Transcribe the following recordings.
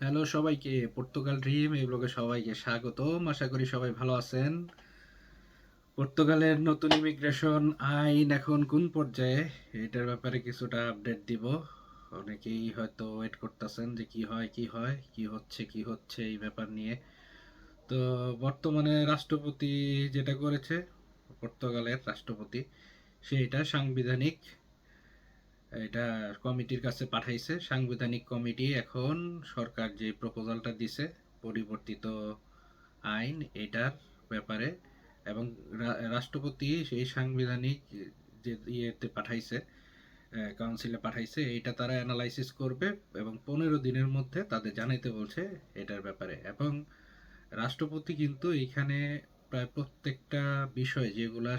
Hello সবাইকে Portugal dream এই ব্লগে সবাইকে স্বাগতম। আশা করি সবাই ভালো আছেন। পর্তুগালের নতুন ইমিগ্রেশন আইন এখন কোন পর্যায়ে? এটার ব্যাপারে কিছুটা আপডেট দিব। অনেকেই হয়তো ওয়েট করতেছেন যে কি হয় কি হয়, কি হচ্ছে কি হচ্ছে এই ব্যাপার নিয়ে। তো বর্তমানে রাষ্ট্রপতি যেটা করেছে পর্তুগালের রাষ্ট্রপতি সেটা সাংবিধানিক। এটা কমিটির কাছে পাঠাইছে। সাংবিধানিক কমিটি এখন সরকার যে প্রপোজালটা দিছে, পরিবর্তিত আইন এটার ব্যাপারে এবং রাষ্ট্রপতি সেই সাংবিধানিক যে ইয়েতে পাঠাইছে কাউন্সিলে পাঠাইছে, এইটা তারা অ্যানালাইসিস করবে এবং পনেরো দিনের মধ্যে তাদের জানাইতে বলছে এটার ব্যাপারে। এবং রাষ্ট্রপতি কিন্তু এইখানে প্রায় প্রত্যেকটা বিষয় যেগুলা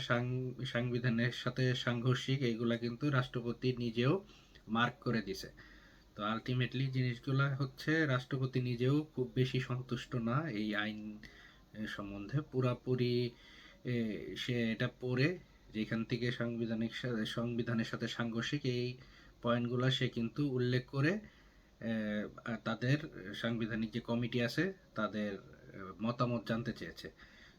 সাংবিধানের সাথে সাংঘর্ষিক এইগুলা কিন্তু রাষ্ট্রপতি নিজেও মার্ক করে দিছে। তো আলটিমেটলি জিনিসগুলা হচ্ছে রাষ্ট্রপতি নিজেও খুব বেশি সন্তুষ্ট না এই আইন সম্বন্ধে। পুরাপুরি সে এটা পড়ে যেখান থেকে সাংবিধানিক সংবিধানের সাথে সাংঘর্ষিক এই পয়েন্টগুলো সে কিন্তু উল্লেখ করে তাদের সাংবিধানিক যে কমিটি আছে, তাদের মতামত জানতে চেয়েছে।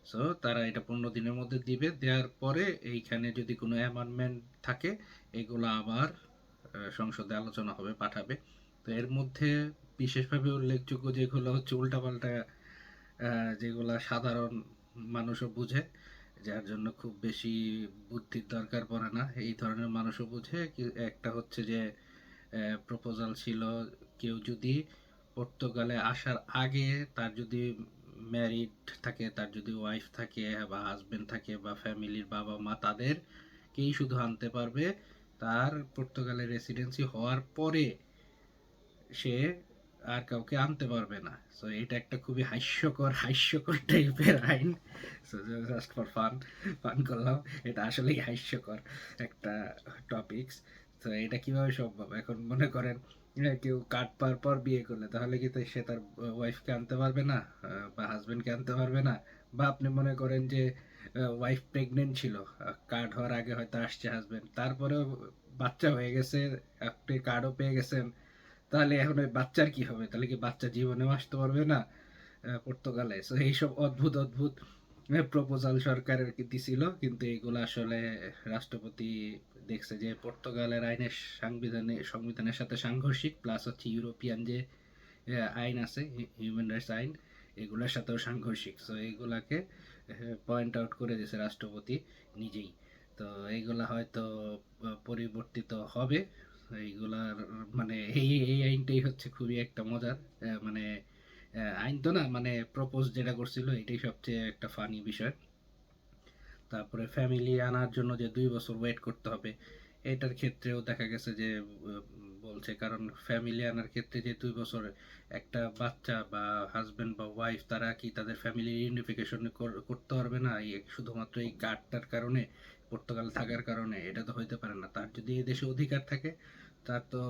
সো তারা এটা পনেরো দিনের মধ্যে দিবে। দেওয়ার পরে এইখানে যদি কোনো অ্যামেন্ডমেন্ট থাকে, এগুলো আবার সংসদে আলোচনা হবে, পাঠাবে। তো এর মধ্যে বিশেষভাবে উল্লেখযোগ্য যেগুলো হচ্ছে উল্টাপাল্টা যেগুলা সাধারণ মানুষও বুঝে, যার জন্য খুব বেশি বুদ্ধির দরকার পড়ে না। এই ধরনের মানুষও বুঝে। একটা হচ্ছে যে প্রপোজাল ছিল কেউ যদি পর্তুগালে আসার আগে তার যদি ম্যারিড থাকে, তার যদি ওয়াইফ থাকে বা হাজবেন্ড থাকে বা ফ্যামিলির বাবা মা, তাদেরকেই শুধু আনতে পারবে। তার পর্তুগালের রেসিডেন্সি হওয়ার পরে সে আর কাউকে আনতে পারবে না। সো এটা একটা খুবই হাস্যকর হাস্যকর টাইপের আইন। So just for fun fun করলাম। এটা আসলেই হাস্যকর একটা টপিকস তো এটা কীভাবে সম্ভব? এখন মনে করেন কেউ কার্ড পার পর বিয়ে করলে, তাহলে কি সে তার ওয়াইফকে আনতে পারবে না? বা হাজবেন্ডকে আনতে পারবে না? বা আপনি মনে করেন যে ওয়াইফ প্রেগনেন্ট ছিল কার্ড হওয়ার আগে হয়তো আসছে হাজবেন্ড তারপরেও বাচ্চা হয়ে গেছে, আপনি কার্ডও পেয়ে গেছেন, তাহলে এখন ওই বাচ্চার কি হবে? তাহলে কি বাচ্চা জীবনেও আসতে পারবে না? পর্তুগালে। সো এইসব অদ্ভুত অদ্ভুত প্রপোজাল সরকারের দিছিল, কিন্তু এগুলো আসলে রাষ্ট্রপতি দেখছে যে পর্তুগালের আইনের সাংবিধানে, সংবিধানের সাথে সাংঘর্ষিক প্লাস হচ্ছে ইউরোপিয়ান যে আইন আছে হিউম্যান রাইটস আইন, এগুলোর সাথেও সাংঘর্ষিক। সো এইগুলাকে পয়েন্ট আউট করে দিয়েছে রাষ্ট্রপতি নিজেই। তো এইগুলা হয়তো পরিবর্তিত হবে। এইগুলার মানে এই এই আইনটাই হচ্ছে খুবই একটা মজার মানে আইন তো না মানে প্রপোজ যেটা করছিল, এটাই সবচেয়ে একটা ফানি বিষয়। তারপরে ফ্যামিলি আনার জন্য যে দুই বছর ওয়েট করতে হবে, এটার ক্ষেত্রেও দেখা গেছে যে বলছে কারণ ফ্যামিলি আনার ক্ষেত্রে যে দুই বছর একটা বাচ্চা বা হাজবেন্ড বা ওয়াইফ তারা কি তাদের ফ্যামিলি ইউনিফিকেশন করতে পারবে না? শুধুমাত্র এই কার্ডটার কারণে পর্তুগাল থাকার কারণে, এটা তো হইতে পারে না। তার যদি এই দেশে অধিকার থাকে তার তো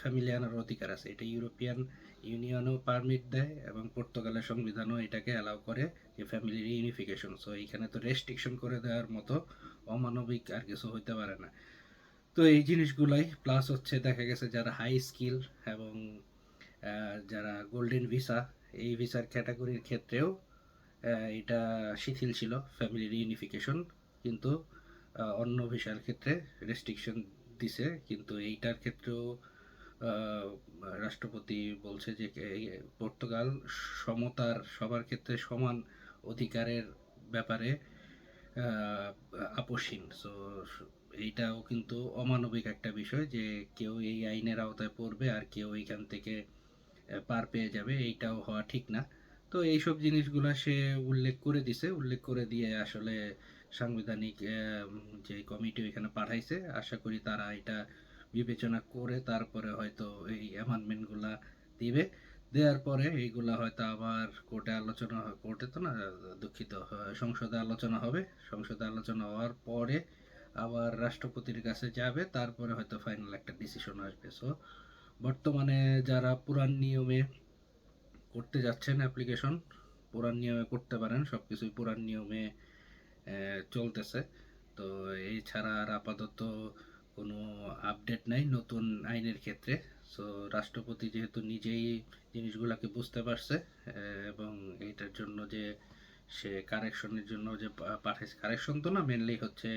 ফ্যামিলি আনার অধিকার আছে। এটা ইউরোপিয়ান ইউনিয়নও পারমিট দেয় এবং পর্তুগালের সংবিধানও এটাকে অ্যালাউ করে যে ফ্যামিলির ইউনিফিকেশন সো এইখানে তো রেস্ট্রিকশন করে দেওয়ার মতো অমানবিক আর কিছু হইতে পারে না। তো, এই জিনিসগুলাই প্লাস হচ্ছে দেখা গেছে যারা হাই স্কিল এবং যারা গোল্ডেন ভিসা এই ভিসার ক্যাটাগরির ক্ষেত্রেও এটা শিথিল ছিল ফ্যামিলির ইউনিফিকেশন কিন্তু অন্য ভিসার ক্ষেত্রে রেস্ট্রিকশন দিছে, কিন্তু এইটার ক্ষেত্রেও রাষ্ট্রপতি বলছে যে পর্তুগাল সমতার সবার ক্ষেত্রে সমান অধিকারের ব্যাপারে আপোষহীন। সো এইটাও কিন্তু অমানবিক একটা বিষয় যে, কেউ এই আইনের আওতায় পড়বে আর কেউ এইখান থেকে পার পেয়ে যাবে, এইটাও হওয়া ঠিক না। তো এইসব জিনিসগুলো সে উল্লেখ করে দিছে। উল্লেখ করে দিয়ে আসলে সাংবিধানিক যে কমিটি ওইখানে পাঠাইছে, আশা করি তারা এটা বিবেচনা করে তারপরে হয়তো এই অ্যামেন্ডমেন্টগুলা দিবে। দেওয়ার পরে এইগুলা হয়তো আবার কোর্টে আলোচনা কোর্টে তো না, দুঃখিত সংসদে আলোচনা হবে। সংসদে আলোচনা হওয়ার পরে আবার রাষ্ট্রপতির কাছে যাবে, তারপরে হয়তো ফাইনাল একটা ডিসিশন আসবে। সো বর্তমানে যারা পুরান নিয়মে করতে যাচ্ছেন অ্যাপ্লিকেশন পুরান নিয়মে করতে পারেন সব কিছুই পুরান নিয়মে চলতেছে। তো এই ছাড়া আর আপাতত কোনো আপডেট নাই, নতুন আইনের ক্ষেত্রে। সো রাষ্ট্রপতি যেহেতু নিজেই জিনিসগুলোকে বুঝতে পারছে এবং এইটার জন্য যে সে কারেকশনের জন্য যে পাঠাইছে কারেকশন তো না মেনলি হচ্ছে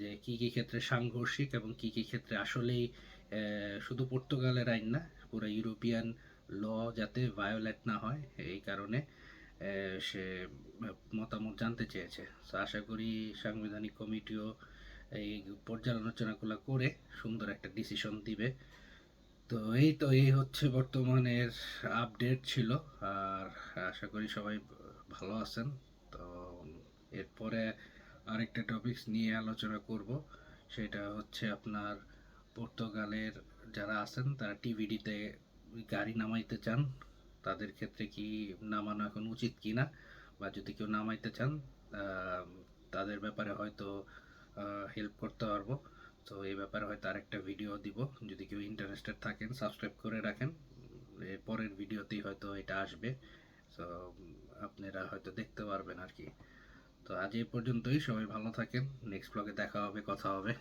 যে কি কি ক্ষেত্রে সাংঘর্ষিক এবং কি কি ক্ষেত্রে আসলেই শুধু পর্তুগালের আইন না, পুরো ইউরোপিয়ান ল যাতে ভায়োলেট না হয়, এই কারণে সে মতামত জানতে চেয়েছে। তো আশা করি সাংবিধানিক কমিটিও এই পর্যালোচনাগুলো করে সুন্দর একটা ডিসিশন দিবে। তো এই তো, এই হচ্ছে বর্তমানের আপডেট ছিল, আর আশা করি সবাই ভালো আছেন। তো এরপরে আরেকটা টপিকস নিয়ে আলোচনা করব, সেটা হচ্ছে আপনার পর্তুগালের যারা আছেন, তারা টিভিডিতে গাড়ি নামাইতে চান, তাদের ক্ষেত্রে কি নামানো এখন উচিত কি না বা যদি কেউ নামাইতে চান তাদের ব্যাপারে হয়তো হেল্প করতে পারব। তো এই ব্যাপারে হয়তো আরেকটা ভিডিও দিব। যদি কেউ ইন্টারেস্টেড থাকেন সাবস্ক্রাইব করে রাখেন। পরের ভিডিওতেই হয়তো এটা আসবে। তো, আপনারা হয়তো দেখতে পারবেন আর কি। তো আজ এই পর্যন্তই। সবাই ভালো থাকেন। নেক্সট ব্লগে দেখা হবে, কথা হবে।